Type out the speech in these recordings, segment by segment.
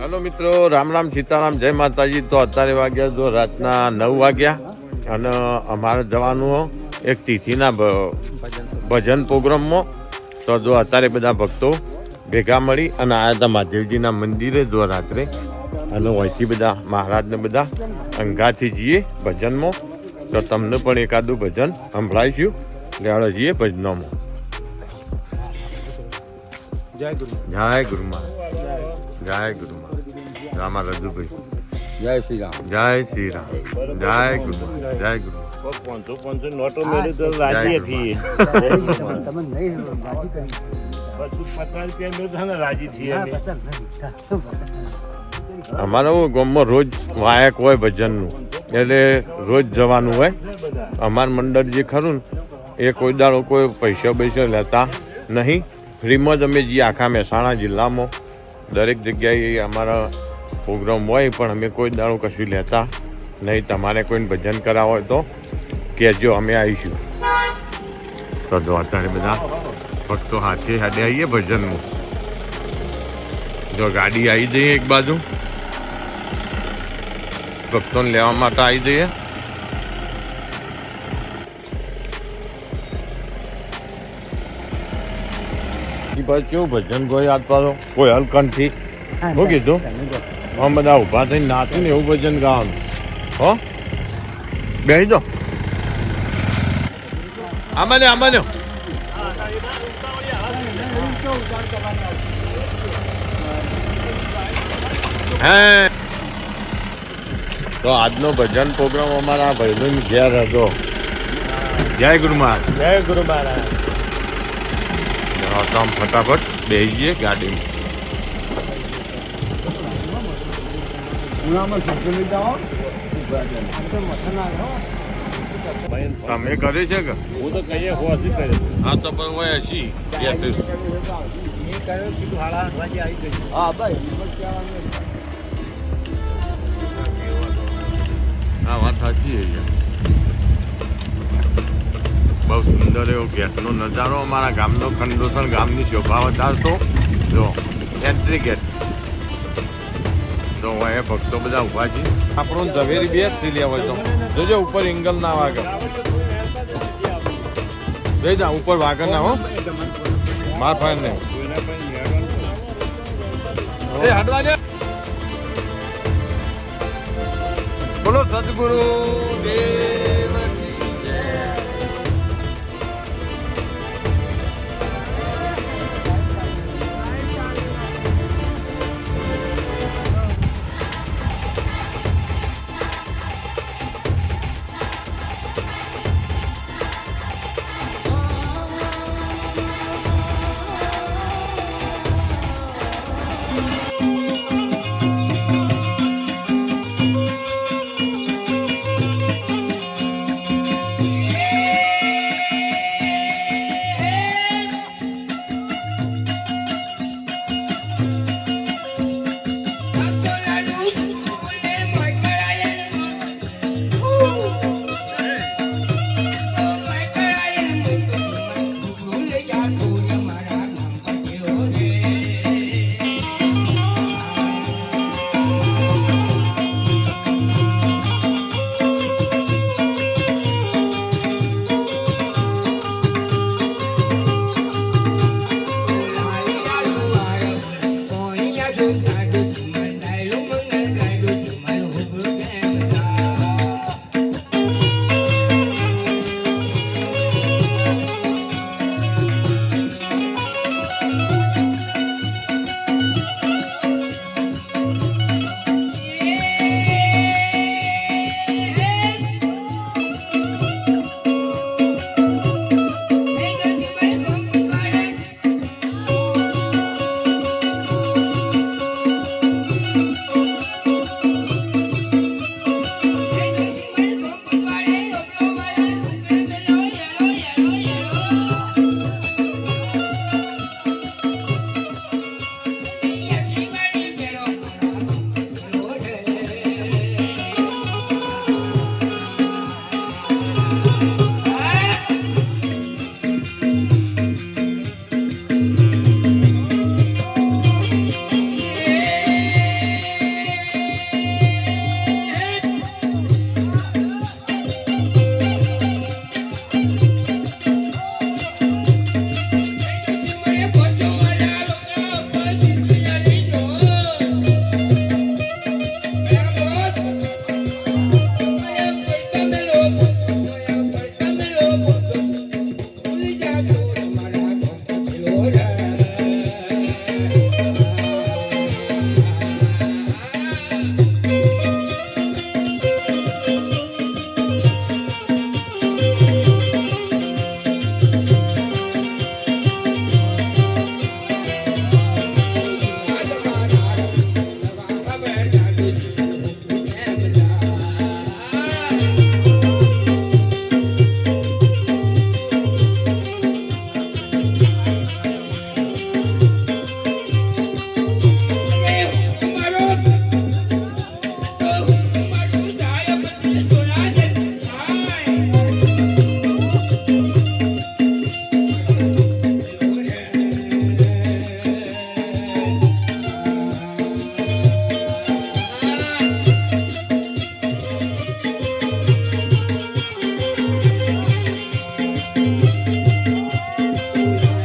Hello મિત્રો રામ રામ સીતારામ જય માતાજી. તો અત્યારે વાગ્યા જો રાતના નવ વાગ્યા અને અમારે જવાનું એક તિથિના ભજન પ્રોગ્રામમાં. તો જો અત્યારે બધા ભક્તો ભેગા મળી અને આવ્યા હતા મહાદેવજીના મંદિરે જો રાત્રે અને વહીથી બધા મહારાજને બધા અંગાથી જઈએ ભજનમાં. તો તમને પણ એકાદું ભજન સંભળાઈશું લેવાડો જઈએ ભજનોમાં. જય ગુરુ. જય ગુરુમાં જય ગુરુમાં રામા રજુભાઈ. જય શ્રી રામ. જય શ્રી રામ. જય ગુરુ. જય ગુરુ. પાંચસો પાંચસો નોટો મેળવી તો રાજી જય તમે નહીં રાજી કરી પચાસ રૂપિયા મેળવ્યું ને રાજી છીએ અમે. ગામમાં રોજ વાયક હોય ભજનનું. એટલે રોજ જવાનું હોય. અમારું મંડળ જે ખરું ને એ કોઈ દાડો કોઈ પૈસા પૈસા લેતા નહીં. ફ્રીમાં જ અમે જે આખા મહેસાણા જિલ્લામાં દરેક જગ્યાએ અમારા પ્રોગ્રામ હોય પણ અમે કોઈ દાણું કશું લેતા નહીં. તમારે કોઈને ભજન કરાવો હોય તો કહેજો અમે આવીશું. તો જો અત્યારે બધા ભક્તો હાથે હાથે આવીએ ભજનનું જો ગાડી આવી જઈએ એક બાજુ. ભક્તોને લેવા માટે આવી જઈએ. બાજુ કેવું ભજન કોઈ યાદ પાછો? કોઈ હલકંઠથી શું કીધું? આમ બધા ઊભા થઈને નાચીને એવું ભજન ગાવાનું. હો? બેસી દો આમાં ને આમાં હે. તો આજનો ભજન પ્રોગ્રામ અમારા ભાઈબંધ ઘેર હતો. જય ગુરુ મહારાજ. જય ગુરુ મહારાજ. ફટાફટ બેસીએ જઈએ ગાડીમાં. તમે કરે છે કે? હું તો કહીએ હોવાથી કરે હા તો પણ હોય હશી બે હા ભાઈ. હા વાત સાચી છે બહુ સુંદર એવો ગેટનો નજારો અમારા ગામનો ખંડોસણ ગામની શોભા વધારતો. જો એન્ટ્રી ગેટ તો અહીંયા ભક્તો બધા ઊભા છે. આપણો ઝવેરી બે જ લેવા હોય તો જોજો ઉપર એંગલ ના વાગે. જઈ જા ઉપર વાગર ના હો. માર ફાઈન ને. એ હડવા દે. બોલો સદગુરુ દેવ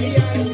Yeah.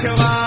ಕೇಶವಾ